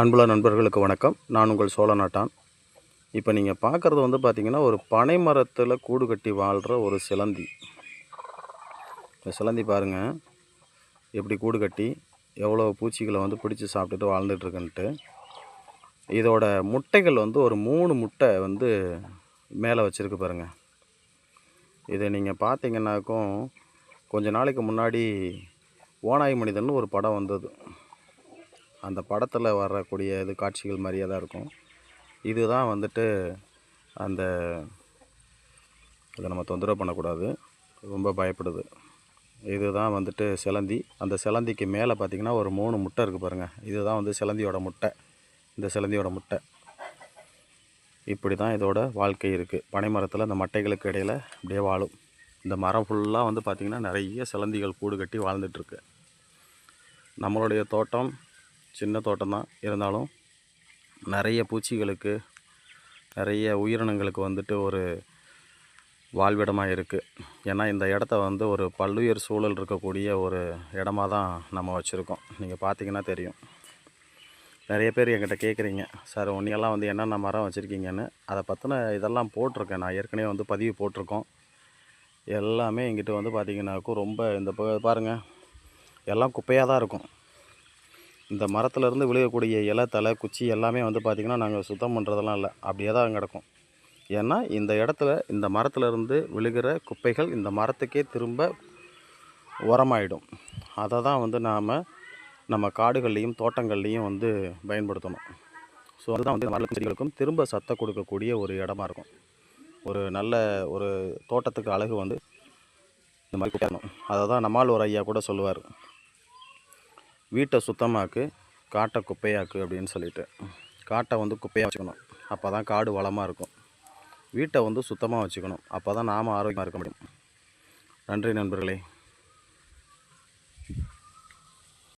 அன்புள்ள நண்பர்களுக்கு வணக்கம். நான் உங்கள் சோழ நாட்டான். இப்போ நீங்கள் பார்க்குறது வந்து பார்த்திங்கன்னா ஒரு பனை மரத்தில் கூடு கட்டி வாழ்கிற ஒரு சிலந்தி. இந்த சிலந்தி பாருங்கள் எப்படி கூடு கட்டி எவ்வளோ பூச்சிகளை வந்து பிடிச்சி சாப்பிட்டுட்டு வாழ்ந்துட்டுருக்குன்ட்டு இதோட முட்டைகள் வந்து ஒரு மூணு முட்டை வந்து மேலே வச்சுருக்கு பாருங்கள் இதை நீங்கள் பார்த்தீங்கன்னாக்கும் கொஞ்ச நாளைக்கு முன்னாடி ஓனாய் மனிதன் ஒரு படம் வந்தது. அந்த படத்தில் வரக்கூடிய இது காட்சிகள் மாதிரியே தான் இருக்கும். இதுதான் வந்துட்டு அந்த இதை நம்ம தொந்தரவு பண்ணக்கூடாது. ரொம்ப பயப்படுது. இதுதான் வந்துட்டு சிலந்தி. அந்த சிலந்திக்கு மேலே பார்த்திங்கன்னா ஒரு மூணு முட்டை இருக்குது பாருங்கள் இதுதான் வந்து சிலந்தியோட முட்டை. இந்த சிலந்தியோட முட்டை. இப்படி தான் இதோட வாழ்க்கை இருக்குது பனை மரத்தில் அந்த மட்டைகளுக்கு இடையில் அப்படியே வாழும். இந்த மரம் ஃபுல்லாக வந்து பார்த்திங்கன்னா நிறைய சிலந்திகள் கூடு கட்டி வாழ்ந்துட்டுருக்கு நம்மளுடைய தோட்டம் சின்ன தோட்டம்தான் இருந்தாலும் நிறைய பூச்சிகளுக்கு நிறைய உயிரினங்களுக்கு வந்துட்டு ஒரு வாழ்விடமாக இருக்குது ஏன்னா இந்த இடத்த வந்து ஒரு பல்லுயிர் சூழல் இருக்கக்கூடிய ஒரு இடமா தான் நம்ம வச்சுருக்கோம். நீங்கள் பார்த்தீங்கன்னா தெரியும். நிறைய பேர் என்கிட்ட கேட்குறீங்க சார் ஒன்றையெல்லாம் வந்து என்னென்ன மரம் வச்சுருக்கீங்கன்னு? அதை பற்றின இதெல்லாம் போட்டிருக்கேன். நான் ஏற்கனவே வந்து பதிவு போட்டிருக்கோம். எல்லாமே எங்கிட்ட வந்து பார்த்தீங்கன்னாக்கும் ரொம்ப இந்த பாருங்கள் எல்லாம் குப்பையாக தான் இருக்கும். இந்த மரத்துலேருந்து விழுகக்கூடிய இலை தலை குச்சி எல்லாமே வந்து பார்த்திங்கன்னா நாங்கள் சுத்தம் பண்ணுறதெல்லாம் இல்லை. அப்படியே தான் கிடக்கும். ஏன்னா இந்த இடத்துல இந்த மரத்துலேருந்து விழுகிற குப்பைகள் இந்த மரத்துக்கே திரும்ப உரமாயிடும். அதை தான் வந்து நாம் நம்ம காடுகள்லேயும் தோட்டங்கள்லேயும் வந்து பயன்படுத்தணும். ஸோ அதுதான் வந்து மரத்து செடிகளுக்கும் திரும்ப சத்தை கொடுக்கக்கூடிய ஒரு இடமா இருக்கும். ஒரு நல்ல ஒரு தோட்டத்துக்கு அழகு வந்து இந்த மாதிரி கொடுக்கணும். அதை தான் நம்மால் ஒரு ஐயா கூட சொல்லுவார். வீட்டை சுத்தமாக்கு காட்டை குப்பையாக்கு அப்படின்னு சொல்லிட்டு. காட்டை வந்து குப்பையாக வச்சுக்கணும். அப்போ தான் காடு வளமாக இருக்கும். வீட்டை வந்து சுத்தமாக வச்சுக்கணும். அப்போ தான் நாம் ஆரோக்கியமாக இருக்க முடியும். நன்றி நண்பர்களே.